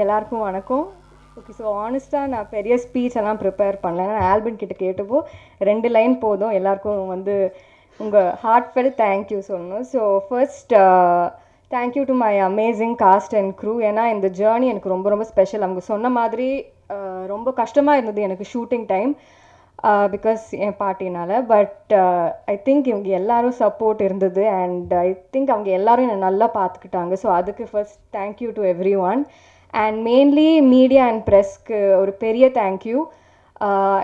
எல்லாருக்கும் வணக்கம். Okay so ஆனஸ்ட்டாக நான் பெரிய ஸ்பீச் எல்லாம் ப்ரிப்பேர் பண்ணல. நான் ஆல்பின் கிட்ட கேட்டப்போ ரெண்டு லைன் போதும். எல்லாருக்கும் வந்து உங்கள் ஹார்ட்ஃபெல் தேங்க்யூ சொல்லணும். So first thank you to my amazing cast and crew ஏன்னா இந்த ஜேர்னி எனக்கு ரொம்ப ரொம்ப ஸ்பெஷல் அவங்க சொன்ன மாதிரி uh, ரொம்ப கஷ்டமாக இருந்தது எனக்கு ஷூட்டிங் டைம் பிகாஸ் என் பாட்டினால். பட் ஐ uh, திங்க் இவங்க எல்லாரும் சப்போர்ட் இருந்தது. அண்ட் ஐ திங்க் அவங்க எல்லாரும் என்னை நல்லா பார்த்துக்கிட்டாங்க. ஸோ அதுக்கு first thank you to every one and mainly media and ப்ரெஸ்க்கு ஒரு பெரிய தேங்க்யூ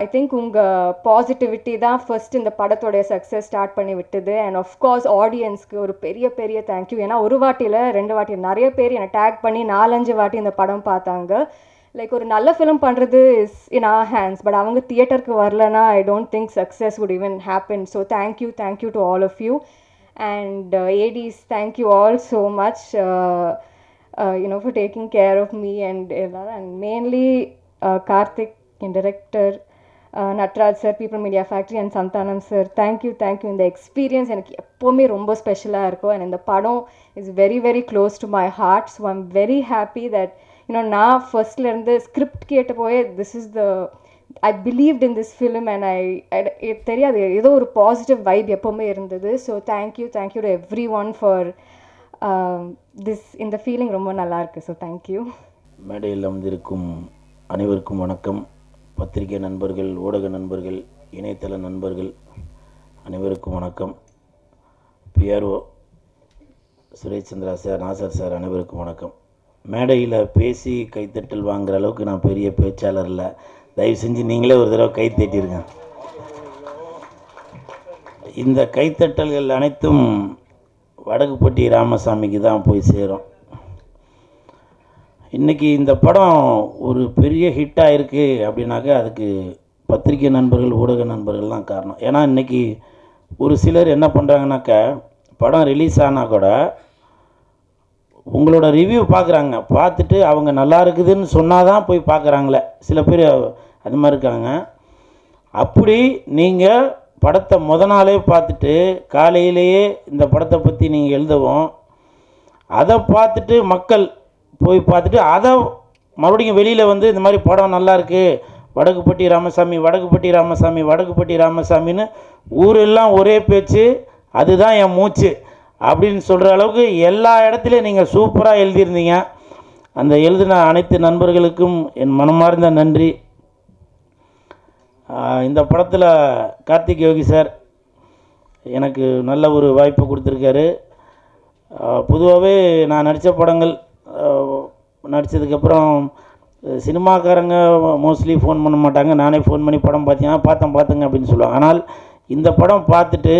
ஐ திங்க் உங்கள் பாசிட்டிவிட்டி தான் ஃபர்ஸ்ட் இந்த படத்தோடைய சக்ஸஸ் ஸ்டார்ட் பண்ணி விட்டது. அண்ட் ஆஃப்கோர்ஸ் ஆடியன்ஸ்க்கு ஒரு பெரிய பெரிய தேங்க்யூ ஏன்னா ஒரு வாட்டியில் ரெண்டு வாட்டி நிறைய பேர் என்னை டேக் பண்ணி நாலஞ்சு வாட்டி இந்த படம் பார்த்தாங்க. லைக் ஒரு நல்ல ஃபிலிம் பண்ணுறது is in our hands but அவங்க தியேட்டருக்கு வரலனா I don't think success would even happen so thank you thank you to all of you and ADs thank you all so much you know for taking care of me and எல்லாரும் and mainly Karthik N director Natraj sir people media factory and Santhanam sir thank you thank you இந்த experience எனக்கு எப்போவுமே ரொம்ப ஸ்பெஷலாக இருக்கும். And இந்த படம் is very very close to my heart so I'm very happy that you know நான் ஃபர்ஸ்ட்லேருந்து ஸ்கிரிப்ட் கேட்ட போயே this is the I believed in this film and I தெரியாது. ஏதோ ஒரு பாசிட்டிவ் வைப் எப்போவுமே இருந்தது. So thank you thank you to every one for this இந்த ஃபீலிங் ரொம்ப நல்லா இருக்கு ஸோ தேங்க்யூ மேடையில் அமர்ந்திருக்கும் அனைவருக்கும் வணக்கம். பத்திரிகை நண்பர்கள் ஊடக நண்பர்கள் இணையதள நண்பர்கள் அனைவருக்கும் வணக்கம். PRO Suresh Chandra sir Nasser sir அனைவருக்கும் வணக்கம். மேடையில் பேசி கைத்தட்டல் வாங்குற அளவுக்கு நான் பெரிய பேச்சாளர் இல்லை. தயவு செஞ்சு நீங்களே ஒரு தடவை கை தட்டிருங்க. இந்த கைத்தட்டல்கள் அனைத்தும் வடகுப்பட்டி ராமசாமிக்கு தான் போய் சேரும். இன்றைக்கி இந்த படம் ஒரு பெரிய ஹிட்டாக இருக்குது அப்படின்னாக்கா அதுக்கு பத்திரிகை நண்பர்கள் ஊடக நண்பர்கள்லாம் காரணம். ஏன்னா இன்றைக்கி ஒரு சிலர் என்ன பண்ணுறாங்கனாக்கா படம் ரிலீஸ் ஆனால் கூட உங்களோட ரிவ்யூ பார்க்குறாங்க பார்த்துட்டு அவங்க நல்லா இருக்குதுன்னு சொன்னால் தான் போய் பார்க்குறாங்களே சில பேர் அது மாதிரி இருக்காங்க. அப்படி நீங்கள் படத்தை முத நாளே பார்த்துட்டு காலையிலேயே இந்த படத்தை பற்றி நீங்கள் எழுதவும் அதை பார்த்துட்டு மக்கள் போய் பார்த்துட்டு அதை மறுபடியும் வெளியில் வந்து இந்த மாதிரி படம் நல்லா இருக்கு வடக்குப்பட்டி ராமசாமி வடக்குப்பட்டி ராமசாமி வடக்குப்பட்டி ராமசாமின்னு ஊரெல்லாம் ஒரே பேச்சு அதுதான் என் மூச்சு அப்படின்னு சொல்கிற அளவுக்கு எல்லா இடத்துலையும் நீங்கள் சூப்பராக எழுதியிருந்தீங்க. அந்த எழுதின அனைத்து நண்பர்களுக்கும் என் மனமார்ந்த நன்றி. இந்த படத்தில் கார்த்திக் யோகி சார் எனக்கு நல்ல ஒரு வாய்ப்பு கொடுத்துருக்காரு. பொதுவாகவே நான் நடித்த படங்கள் நடித்ததுக்கப்புறம் சினிமாக்காரங்க மோஸ்ட்லி ஃபோன் பண்ண மாட்டாங்க. நானே ஃபோன் பண்ணி படம் பார்த்தீங்கன்னா பார்த்தேன் பார்த்துங்க அப்படின்னு சொல்லுவாங்க. ஆனால் இந்த படம் பார்த்துட்டு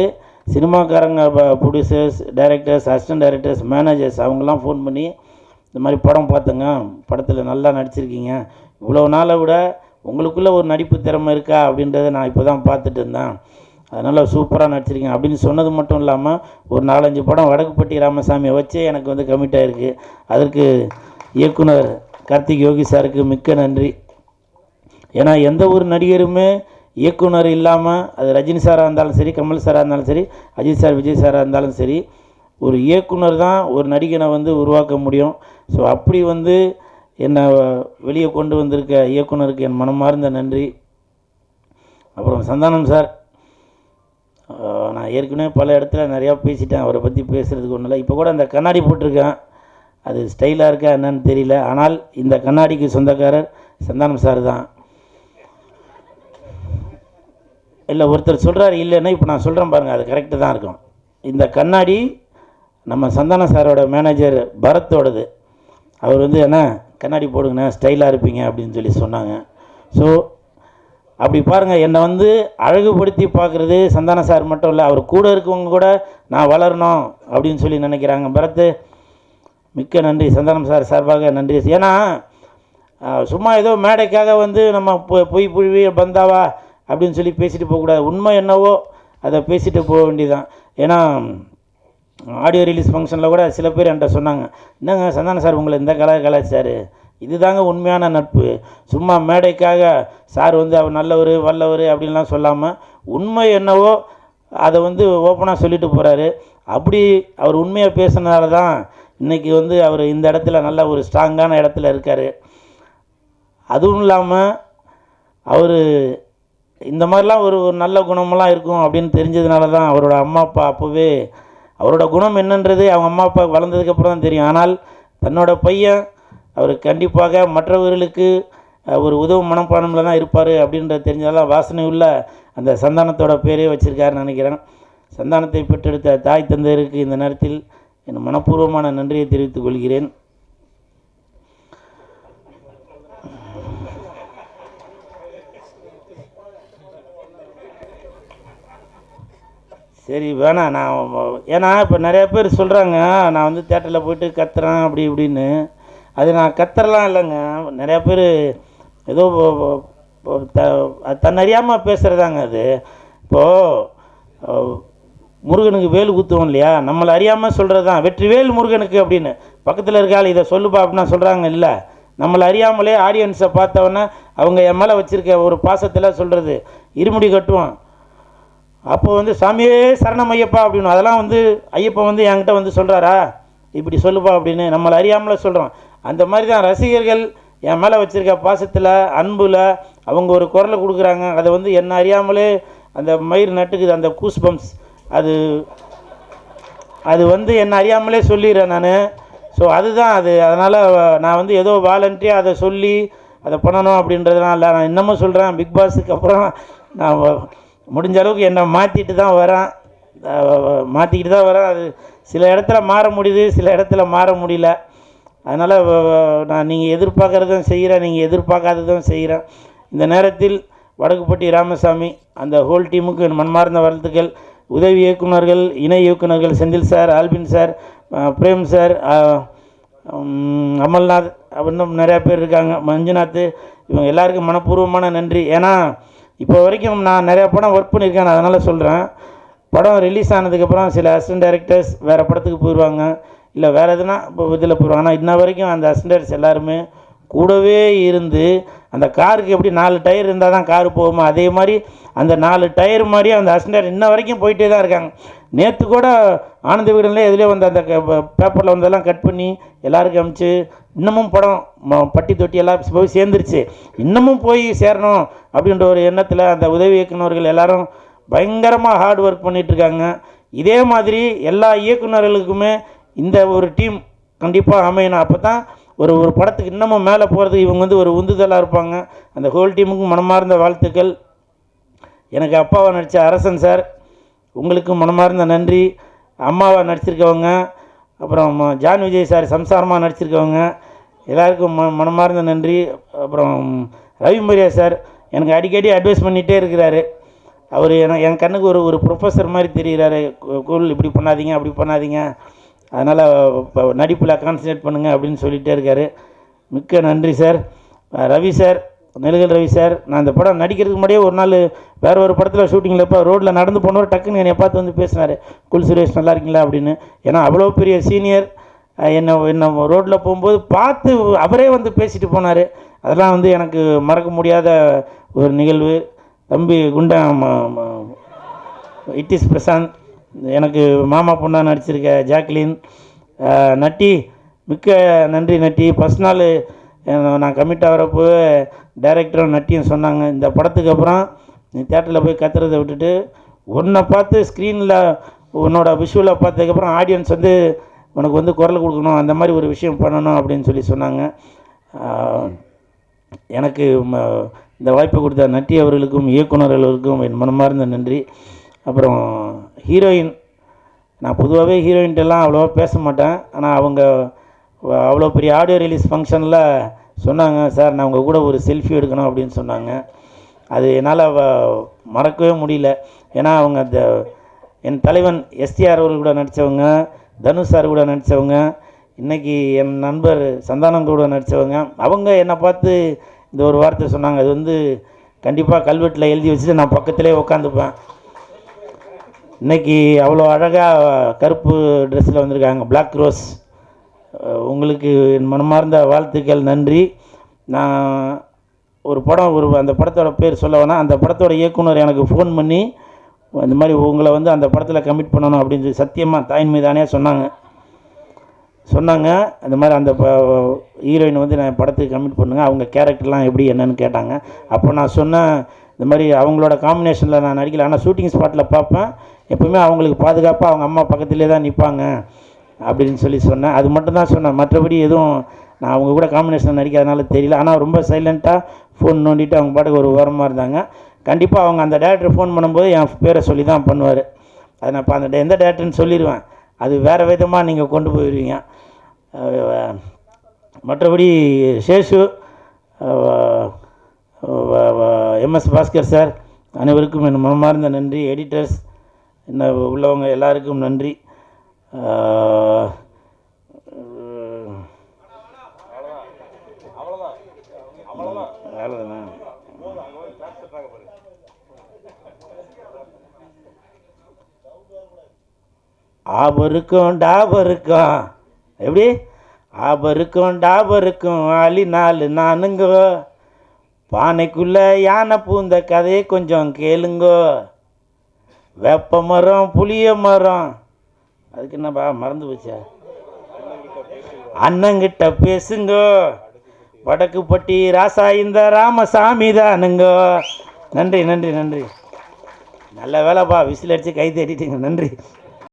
சினிமாக்காரங்க producers directors assistant directors managers அவங்கெல்லாம் ஃபோன் பண்ணி இந்த மாதிரி படம் பார்த்துங்க. படத்தில் நல்லா நடிச்சிருக்கீங்க. இவ்வளோ நாளை விட உங்களுக்குள்ளே ஒரு நடிப்பு திறமை இருக்கா அப்படின்றத நான் இப்போ தான் பார்த்துட்டு இருந்தேன். அதனால் சூப்பராக நடிச்சிருக்கேன் அப்படின்னு சொன்னது மட்டும் இல்லாமல் ஒரு நாலஞ்சு படம் வடக்குப்பட்டி ராமசாமியை வச்சே எனக்கு வந்து கமிட் ஆகிருக்கு அதற்கு இயக்குனர் கார்த்திக் யோகி சாருக்கு மிக்க நன்றி. ஏன்னா எந்த ஒரு நடிகருமே இயக்குனர் இல்லாமல் அது ரஜினி சாராக இருந்தாலும் சரி கமல் சாராக இருந்தாலும் சரி அஜித் சார் விஜய் சாராக இருந்தாலும் சரி ஒரு இயக்குனர் தான் ஒரு நடிகனை வந்து உருவாக்க முடியும். ஸோ அப்படி வந்து என்னை வெளியே கொண்டு வந்திருக்க இயக்குனருக்கு என் மனமார்ந்த நன்றி. அப்புறம் சந்தானம் சார். நான் ஏற்கனவே பல இடத்துல நிறையா பேசிட்டேன். அவரை பற்றி பேசுகிறதுக்கு ஒன்றும் இல்லை இப்போ கூட அந்த கண்ணாடி போட்டிருக்கேன். அது ஸ்டைலாக இருக்கா என்னன்னு தெரியல. ஆனால் இந்த கண்ணாடிக்கு சொந்தக்காரர் சந்தானம் சார் தான். இல்லை ஒருத்தர் சொல்கிறாரு இல்லைன்னா இப்போ நான் சொல்கிறேன் பாருங்கள் அது கரெக்டு தான் இருக்கும். இந்த கண்ணாடி நம்ம சந்தான சாரோட மேனேஜர் பரத்தோடது. அவர் வந்து என்ன கண்ணாடி போடுங்கண்ணே ஸ்டைலாக இருப்பீங்க அப்படின்னு சொல்லி சொன்னாங்க. ஸோ அப்படி பாருங்கள் என்னை வந்து அழகுபடுத்தி பார்க்குறது சந்தான சார் மட்டும் இல்லை அவர் கூட இருக்கவங்க கூட நான் வளரணும் அப்படின்னு சொல்லி நினைக்கிறாங்க. பரத்து மிக்க நன்றி சந்தானம் சார் சார்பாக நன்றி. ஏன்னா சும்மா ஏதோ மேடைக்காக வந்து நம்ம பொ- பொய் புழுவி பந்தாவா அப்படின்னு சொல்லி பேசிட்டு போகக்கூடாது. உண்மை என்னவோ அதை பேசிட்டு போக வேண்டியதுதான். ஏன்னா ஆடியோ ரிலீஸ் ஃபங்க்ஷனில் கூட சில பேர் என்கிட்ட சொன்னாங்க என்னங்க சந்தான சார் உங்களை இந்த கலா கலாச்சார்? இதுதாங்க உண்மையான நட்பு. சும்மா மேடைக்காக சார் வந்து அவர் நல்லவர் வல்லவர் அப்படின்லாம் சொல்லாமல் உண்மை என்னவோ அதை வந்து ஓப்பனாக சொல்லிட்டு போகிறாரு அப்படி அவர் உண்மையாக பேசுனதால தான் இன்றைக்கி வந்து அவர் இந்த இடத்துல நல்ல ஒரு ஸ்ட்ராங்கான இடத்துல இருக்கார். அதுவும் இல்லாமல் அவர் இந்த மாதிரிலாம் ஒரு ஒரு நல்ல குணமெல்லாம் இருக்கும் அப்படின்னு தெரிஞ்சதுனால தான் அவரோட அம்மா அப்பா அப்போவே அவரோட குணம் என்னன்றது அவங்க அம்மா அப்பா வளர்ந்ததுக்கப்புறம் தான் தெரியும். ஆனால் தன்னோட பையன் அவர் கண்டிப்பாக மற்றவர்களுக்கு ஒரு உதவும் மனப்பான்மையில் தான் இருப்பார் அப்படின்றது தெரிஞ்சதால வாசனை உள்ள அந்த சந்தானத்தோட பேரே வச்சுருக்காருன்னு நினைக்கிறேன். சந்தானத்தை பெற்றெடுத்த தாய் தந்தையருக்கு இந்த நேரத்தில் என் மனப்பூர்வமான நன்றியை தெரிவித்துக் கொள்கிறேன். சரி வேணாம். நான் ஏன்னா இப்போ நிறைய பேர் சொல்கிறாங்க நான் வந்து தேட்டரில் போயிட்டு கத்துறேன் அப்படி இப்படின்னு. அது நான் கத்துறலாம் இல்லைங்க. நிறையா பேர் ஏதோ த- அது தன்னறியாமல் பேசுகிறதாங்க அது. இப்போது முருகனுக்கு வேல் குத்துவோம் இல்லையா? நம்மளை அறியாமல் சொல்கிறது தான் வெற்றிவேல் முருகனுக்கு அப்படின்னு. பக்கத்தில் இருக்காள் இதை சொல்லுப்பா அப்படின்னா சொல்கிறாங்க இல்லை. நம்மளை அறியாமலே ஆடியன்ஸை பார்த்தவொன்னே அவங்க என் மேலே வச்சுருக்க ஒரு பாசத்தில் சொல்கிறது இருமுடி கட்டுவான். அப்போ வந்து சாமியே சரணம் ஐயப்பா அப்படின்னு. அதெல்லாம் வந்து ஐயப்பா வந்து என்கிட்ட வந்து சொல்கிறாரா இப்படி சொல்லுப்பா அப்படின்னு நம்மளை அறியாமலே சொல்கிறோம் அந்த மாதிரி தான் ரசிகர்கள் என் மேலே வச்சுருக்க பாசத்தில் அன்பில் அவங்க ஒரு குரலை கொடுக்குறாங்க. அதை வந்து என்ன அறியாமலே அந்த மயிர் நட்டுக்குது அந்த கூஸ் பம்ப்ஸ் அது அது வந்து என்ன அறியாமலே சொல்லிடுறேன் நான். ஸோ அதுதான் அது. அதனால் நான் வந்து ஏதோ வாலண்டியாக அதை சொல்லி அதை பண்ணணும் அப்படின்றதுனால இல்லை. நான் இன்னமும் சொல்கிறேன் பிக் பாஸுக்கு அப்புறம் நான் முடிஞ்ச அளவுக்கு என்னை மாற்றிட்டு தான் வரேன். மாற்றிக்கிட்டு தான் வரேன். அது சில இடத்துல மாற முடியுது சில இடத்துல மாற முடியல. அதனால் நான் நீங்கள் எதிர்பார்க்குறதும் செய்கிறேன் நீங்கள் எதிர்பார்க்காததும் செய்கிறேன் இந்த நேரத்தில் வடக்குப்பட்டி ராமசாமி அந்த ஹோல் டீமுக்கு என் மன்மார்ந்த வாழ்த்துக்கள். உதவி இயக்குநர்கள் இணை இயக்குநர்கள் Senthil sir Albin sir Prem sir Amalnath இன்னும் நிறையா பேர் இருக்காங்க. மஞ்சுநாத் இவங்க எல்லாருக்கும் மனப்பூர்வமான நன்றி. ஏன்னா இப்போ வரைக்கும் நான் நிறையா படம் ஒர்க் பண்ணியிருக்கேன் நான் அதனால் சொல்கிறேன் படம் ரிலீஸ் ஆனதுக்கப்புறம் சில அசிஸ்டன்ட் டைரக்டர்ஸ் வேறு படத்துக்கு போயிடுவாங்க இல்லை வேறு எதுனா இப்போ இதில் போயிடுவாங்க ஆனால் இன்ன வரைக்கும் அந்த அசிஸ்டன்ட் டைரக்டர்ஸ் எல்லாருமே கூடவே இருந்து அந்த காருக்கு எப்படி நாலு டயர் இருந்தால் தான் கார் போகுமா? அதே மாதிரி அந்த நாலு டயர் மாதிரி அந்த அசிஸ்டன்ட் இன்ன வரைக்கும் போயிட்டே தான் இருக்காங்க. நேற்று கூட ஆனந்த விகடனில் எதுலேயே வந்து அந்த பேப்பரில் வந்ததெல்லாம் கட் பண்ணி எல்லாருக்கும் அமிச்சு இன்னமும் படம் பட்டி தொட்டி எல்லாம் போய் சேர்ந்துருச்சு. இன்னமும் போய் சேரணும் அப்படின்ற ஒரு எண்ணத்தில் அந்த உதவி இயக்குனர்கள் எல்லாரும் பயங்கரமாக ஹார்ட் ஒர்க் பண்ணிகிட்ருக்காங்க இதே மாதிரி எல்லா இயக்குனர்களுக்குமே இந்த ஒரு டீம் கண்டிப்பாக அமையணும். அப்போ தான் ஒரு ஒரு படத்துக்கு இன்னமும் மேலே போகிறதுக்கு இவங்க வந்து ஒரு உந்துதலாக இருப்பாங்க. அந்த ஹோல் டீமுக்கும் மனமார்ந்த வாழ்த்துக்கள். எனக்கு அப்பாவை நடித்த அரசன் சார் உங்களுக்கு மனமார்ந்த நன்றி. அம்மாவை நடிச்சிருக்கவங்க அப்புறம் ம- ஜான் விஜய் சார் சம்சாரமாக நடிச்சிருக்கவங்க எல்லாருக்கும் ம மனமார்ந்த நன்றி. அப்புறம் ரவி மரியா சார் எனக்கு அடிக்கடி அட்வைஸ் பண்ணிகிட்டே இருக்கிறாரு. அவர் என என் கண்ணுக்கு ஒரு ஒரு ப்ரொஃபஸர் மாதிரி தெரிகிறாரு. கூல் இப்படி பண்ணாதீங்க அப்படி பண்ணாதீங்க. அதனால் இப்போ நடிப்பில் கான்சன்ட்ரேட் பண்ணுங்கள் அப்படின்னு சொல்லிகிட்டே இருக்காரு. மிக்க நன்றி சார் ரவி சார் நெலுகல் ரவி சார் நான் இந்த படம் நடிக்கிறதுக்கு முன்னாடியே ஒரு நாள் வேறு ஒரு படத்தில் ஷூட்டிங்கில் இப்போ ரோட்டில் நடந்து போனவர் டக்குன்னு என்னை பார்த்து வந்து பேசினார். குல் சுரேஷ் நல்லா இருக்கீங்களா? அப்படின்னு. ஏன்னா அவ்வளோ பெரிய சீனியர் என்னை என்னை ரோட்டில் போகும்போது பார்த்து அவரே வந்து பேசிட்டு போனார். அதெல்லாம் வந்து எனக்கு மறக்க முடியாத ஒரு நிகழ்வு. தம்பி குண்டா இட் இஸ் பிரசாந்த். எனக்கு மாமா பொண்ணா நடிச்சிருக்க ஜாக்லின் நட்டி மிக்க நன்றி நட்டி. ஃபஸ்ட் நாள் நான் கமிட் ஆகிறப்போ டைரக்டரும் நட்டியும் சொன்னாங்க. இந்த படத்துக்கு அப்புறம் நீ தேட்டரில் போய் கத்துறதை விட்டுட்டு உன்னை பார்த்து ஸ்க்ரீனில் உன்னோட விஷுவலை பார்த்ததுக்கப்புறம் ஆடியன்ஸ் வந்து உனக்கு வந்து குரல் கொடுக்கணும் அந்த மாதிரி ஒரு விஷயம் பண்ணணும் அப்படின்னு சொல்லி சொன்னாங்க. எனக்கு ம- இந்த வாய்ப்பை கொடுத்த நட்டி அவர்களுக்கும் இயக்குனர்களுக்கும் என் மனமார்ந்த நன்றி. அப்புறம் ஹீரோயின் நான் பொதுவாகவே ஹீரோயின்ட்டெல்லாம் அவ்வளோவா பேச மாட்டேன் ஆனால் அவங்க அவ்வளோ பெரிய ஆடியோ ரிலீஸ் ஃபங்க்ஷனில் சொன்னாங்க சார் நான் உங்கள் கூட ஒரு செல்ஃபி எடுக்கணும் அப்படின்னு சொன்னாங்க. அது என்னால் மறக்கவே முடியல. ஏன்னா அவங்க அந்த என் தலைவன் எஸ்டிஆர் அவர்கள் கூட நடித்தவங்க தனுஷ் சார் கூட நடித்தவங்க இன்றைக்கி என் நண்பர் சந்தானம் கூட நடித்தவங்க அவங்க என்னை பார்த்து இந்த ஒரு வார்த்தை சொன்னாங்க. அது வந்து கண்டிப்பாக கல்வெட்டில் எழுதி வச்சுட்டு நான் பக்கத்திலே உட்காந்துப்பேன். இன்னைக்கு அவ்வளோ அழகாக கருப்பு ட்ரெஸ்ஸில் வந்திருக்காங்க. பிளாக் ரோஸ் உங்களுக்கு என் மனமார்ந்த வாழ்த்துக்கள் நன்றி. நான் ஒரு படம் ஒரு அந்த படத்தோட பேர் சொல்ல வேணாம். அந்த படத்தோட இயக்குனர் எனக்கு ஃபோன் பண்ணி இந்த மாதிரி உங்களை வந்து அந்த படத்தில் கமிட் பண்ணணும் அப்படின்னு சொல்லி சத்தியமாக தாயின் மீதானே சொன்னாங்க. சொன்னாங்க. இந்த மாதிரி அந்த ஹீரோயின் வந்து நான் படத்துக்கு கமிட் பண்ணுங்கள் அவங்க கேரக்டர்லாம் எப்படி என்னன்னு கேட்டாங்க. அப்போ நான் சொன்னேன் இந்த மாதிரி அவங்களோட காம்பினேஷனில் நான் நடிக்கல. ஆனால் ஷூட்டிங் ஸ்பாட்டில் பார்ப்பேன். எப்பவுமே அவங்களுக்கு பாதுகாப்பாக அவங்க அம்மா பக்கத்துலேயே தான் நிற்பாங்க அப்படின்னு சொல்லி சொன்னேன். அது மட்டும் தான் சொன்னேன். மற்றபடி எதுவும் நான் அவங்க கூட காம்பினேஷன் நடிக்காதனால தெரியல. ஆனால் ரொம்ப சைலண்ட்டாக ஃபோன் நோண்டிட்டு அவங்க பாட்டுக்கு ஒரு ஓரமாக இருந்தாங்க. கண்டிப்பாக அவங்க அந்த டேரக்டர் ஃபோன் பண்ணும்போது என் பேரை சொல்லி தான் பண்ணுவார். அதை நான் இப்போ அந்த எந்த டேரக்டர்னு சொல்லிடுவேன் அது வேறு விதமாக நீங்கள் கொண்டு போயிடுவீங்க மற்றபடி சேஷு எம்எஸ் பாஸ்கர் சார் அனைவருக்கும் என் மனமார்ந்த நன்றி. எடிட்டர்ஸ் என்ன உள்ளவங்க எல்லாருக்கும் நன்றி. அவ்வளோதானா ஆபருக்கும் டாபருக்கும். எப்படி? ஆபருக்கும் டாபருக்கும் அலி நாலு நானுங்கோ. பானைக்குள்ள யானை பூந்த கதையை கொஞ்சம் கேளுங்கோ. வேப்ப மரம் புளிய மரம். அதுக்கு என்னப்பா மறந்து போச்சா? அண்ணங்கிட்ட பேசுங்க. வடக்குப்பட்டி ராசா இந்த ராமசாமி தானுங்க. நன்றி நன்றி நன்றி. நல்ல வேலைப்பா விசில் அடித்து கை தேடிட்டீங்க. நன்றி.